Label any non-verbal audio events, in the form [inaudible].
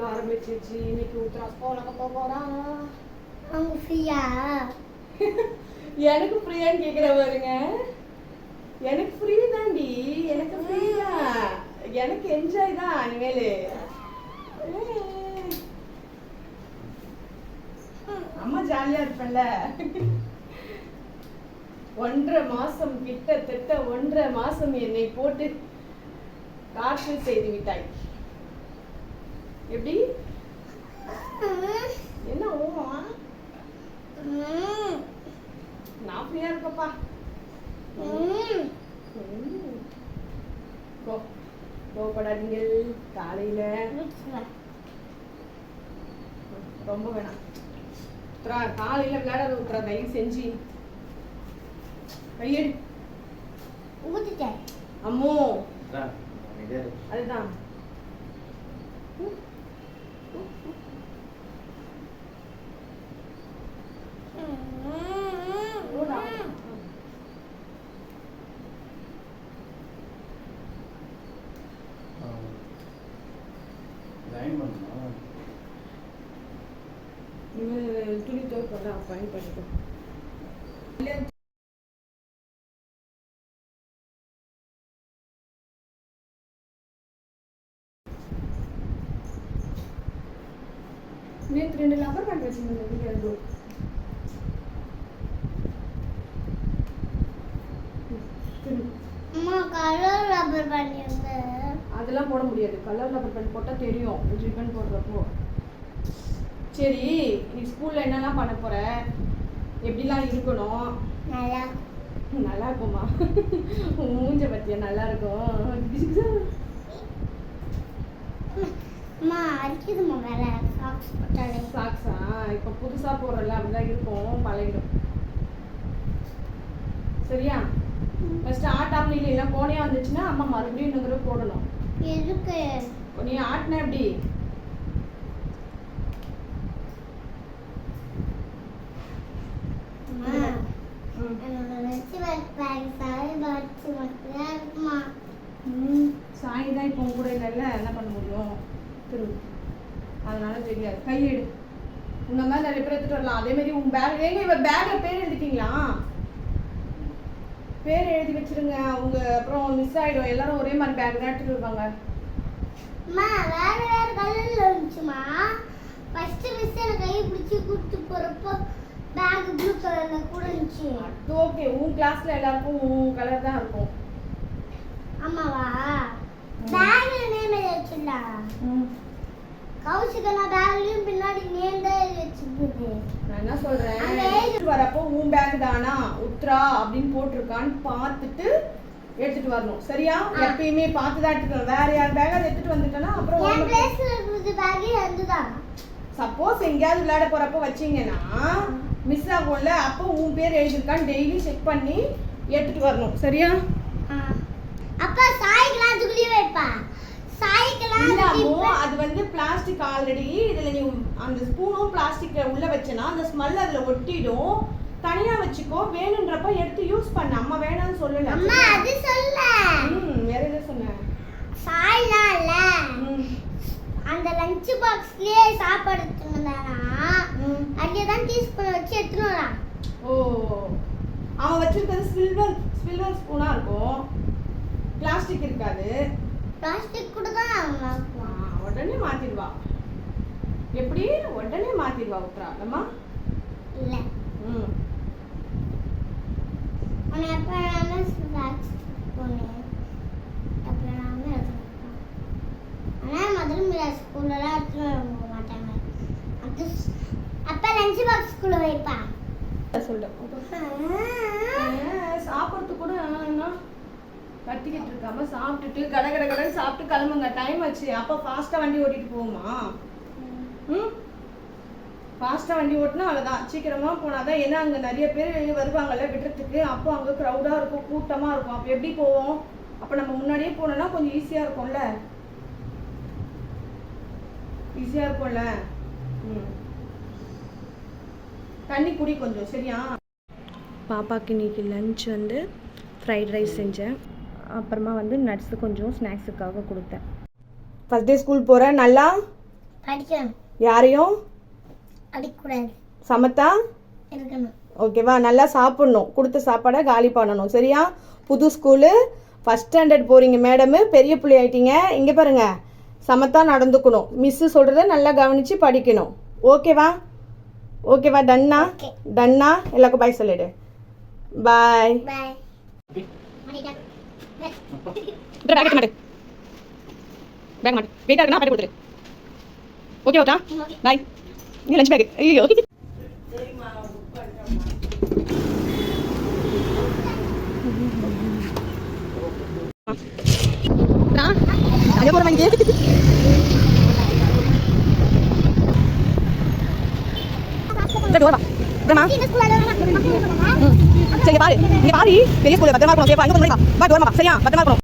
School ஆரம்பிச்சிருச்சு இன்னைக்கு உத்தரா ஸ்கூலுக்கு போக போறான் அவங்க ஃப்ரீயா எனக்கு ஃப்ரீயான்னு கேக்குற பாருங்க எனக்கு ஃப்ரீ தான்டி எனக்கு ஃப்ரீ தான் எனக்கு என்ஜாய் தான் இனிமேல். அம்மா ஜாலியா இருப்பேன்ல. [laughs] ஒன்றரை மாசம் கிட்டத்தட்ட ஒன்றரை மாசம் என்னை போட்டு டார்ச்சர் செய்து விட்டாய். எப்படி? என்ன ஓமா ம், நான் ஃப்ரீயா இருக்கப்பா. ம். ம். கோ கோபப்படாதீங்க காலையில. ரொம்ப வேணாம். காலையில விளையாடாத உத்ரா தயவு செஞ்சு. கையெடு. ஊத்திட்டேன். அம்மோ. அதுதான். துணி துவைப்பெல்லாம் பயன்படுத்தும் நேற்று ரெண்டு லப்பர் பேண்ட் வச்சுருந்தேன் வீடியோ அது அதெல்லாம் போட முடியாது. கலர் லப்பர் பேண்ட் போட்டால் தெரியும். ரிப்பன் போடுறப்போ. சரி நீ ஸ்கூலில் என்னெல்லாம் பண்ண போற? எப்படிலாம் இருக்கணும்? நல்லா. நல்லா இருக்குமா? மூஞ்ச பத்தியா நல்லா இருக்கும். அம்மா அடிக்குதும்மா வேற சாக்ஸ் போட்டாலே. சாக்ஸா இப்போ புதுசாக போடுறல அப்படிதான் இருக்கும் பழகிடும். சரியா? ஃபர்ஸ்ட் ஆட்டாமல் இல்லைன்னா கோணையா வந்துச்சுன்னா அம்மா மறுபடியும் இன்னொரு தடவை போடணும். எதுக்கு? நீ ஆட்டின எப்படி? சாய் தான் இப்போ கூட இல்லைல்ல என்ன பண்ண முடியும்? திரு அதனால தெரியாது. கையெடு. உன்ன மாதிரி நிறைய பேர் எடுத்துட்டு வரலாம். அதே மாதிரி உன் பேக் ஏங்க இவ பேக்ல பேர் எழுதிட்டீங்களா? பேர் எழுதி வச்சிருங்க. அவங்க அப்புறம் மிஸ் ஆயிடும். எல்லாரும் ஒரே மாதிரி பேக் தான் எடுத்துட்டு வருவாங்க. அம்மா வேற வேற கலர்ல இருந்துச்சுமா? ஃபர்ஸ்ட் மிஸ் எனக்கு கை பிடிச்சி கூப்பிட்டு போறப்போ பேக் ப்ளூ கலர்ல கூட இருந்துச்சு. அது ஓகே உன் கிளாஸ்ல எல்லாருக்கும் உன் கலர் தான் இருக்கும். ஆமாவா? ம். கௌஷிகெல்லாம் பேக்லயும் பின்னாடி நேம் தான் எழுதி வச்சிருந்தது. நான் என்ன சொல்றேன்? அங்க எழுதி- வரப்போ உன் பேக் தானா? உத்ரா? அப்படின்னு போட்டிருக்கான்னு பார்த்துட்டு எடுத்துட்டு வரணும். சரியா. எப்பயுமே பார்த்து தான் எடுத்துட்டு வரணும். வேற யார் பேக் அதை எடுத்துட்டு வந்துட்டேன்னா என் அப்புறம் பிளேஸ்ல இருந்தது பேக்கே வந்துதான் சப்போஸ் எங்கேயாவது விளையாட போறப்போ வச்சீங்கன்னா மிஸ் ஆகும்ல அப்போ உன் பேர் எழுதிருக்கான்னு டெய்லி செக் பண்ணி எடுத்துட்டு வரணும். சரியா? அப்பா சாய்க்கெல்லாம் அதுக்குள்ளேயே வைப்பா. சாய்க்கெல்லாம் இல்ல அதுக்கு அம்மு, இப்ப- அது வந்து பிளாஸ்டிக் ஆல்ரெடி இதுல நீ அந்த ஸ்பூனும் பிளாஸ்டிக் உள்ள வச்சனா அந்த ஸ்மெல் அதுல ஒட்டிடும். தனியா வச்சுக்கோ. வேணுன்றப்ப எடுத்து யூஸ் பண்ண. அம்மா வேணாம்னு சொல்லல. அம்மா அது சொல்ல. ம் வேற எதை சொன்னேன் சாய்லாம் இல்ல. அந்த லஞ்ச் பாக்ஸ்லயே சாப்பாடு ம். அங்கே தான் டீஸ்பூன் வச்சு எடுத்துட்டு வரான். ஓ. அவன் வச்சிருக்கிறது சில்வர் சில்வர் ஸ்பூனா இருக்கும். பிளாஸ்டிக் இருக்காது. பிளாஸ்டிக் கூட தான் உடனே மாத்திடுவா. எப்படி? உடனே மாத்திடுவா உத்ரா அம்மா? இல்ல. ம். அவனை எப்ப வேணாலும் ஸ்நாக்ஸ் போனேன் ஆனா மீரா ஸ்கூல்லலாம் எடுத்துட்டு வர மாட்டாங்க. அது அப்ப லஞ்ச் பாக்ஸ்குள்ள வைப்பான் சொல்லு. சாப்பிட்றது கூட கட்டிக்கிட்டு இருக்காம சாப்பிட்டுட்டு கட கட கடன்னு சாப்பிட்டு கிளம்புங்க. டைம் ஆச்சு. அப்போ ஃபாஸ்ட்டாக வண்டி ஓட்டிட்டு போகுமா ம்? ஃபாஸ்ட்டாக வண்டி ஓட்டினா அவ்வளோதான் சீக்கிரமாக போனாதான் ஏன்னா அங்கே நிறைய பேர் வருவாங்கல்ல விடுறதுக்கு. அப்போ அங்கே க்ரௌடாக இருக்கும் கூட்டமாக இருக்கும். அப்போ எப்படி போவோம்? அப்போ நம்ம முன்னாடியே போனோம்னா கொஞ்சம் ஈஸியாக இருக்கும்ல? ஈஸியாக இருக்கும்ல? ம். தண்ணி குடி கொஞ்சம் சரியா? பாப்பாக்கு இன்னைக்கு லஞ்ச் வந்து ஃப்ரைட் ரைஸ் செஞ்சேன். அப்புறமா வந்து நட்ஸு கொஞ்சம் ஸ்நாக்ஸுக்காக கொடுத்தேன். ஃபஸ்ட் டே ஸ்கூல் போகிறேன் நல்லா? படிக்கணும். யாரையும்? அடிக்கக்கூடாது சமத்தா? இருக்கணும். ஓகேவா நல்லா சாப்பிட்ணும். கொடுத்த சாப்பாடை காலி பண்ணணும். சரியா? புது ஸ்கூலு ஃபஸ்ட் ஸ்டாண்டர்ட் போகிறீங்க மேடமு பெரிய பிள்ளை ஆயிட்டீங்க. இங்கே பாருங்க. சமத்தா நடந்துக்கணும். மிஸ்ஸு சொல்கிறத நல்லா கவனித்து படிக்கணும். ஓகேவா ஓகேவா டன்னா. டன்னா எல்லாருக்கும் பாய் சொல்லிடு. பாய் பாய் பேக் எடுக்க மாட்டு பேக் மாட்டேன். வெயிட்டாக இருக்குன்னா பாட்டு கொடுத்துரு. ஓகே ஓகா பாய் நீ லஞ்ச் பேக் ஐயோ அதே போகிற வரமா சரி இங்க பாரு இங்க பாரு பெரிய ஸ்கூல்ல பத்திரமா இருக்கணும் ஓகேவா இங்க வந்து வா வா தூரமா வா சரியா பத்திரமா இருக்கணும்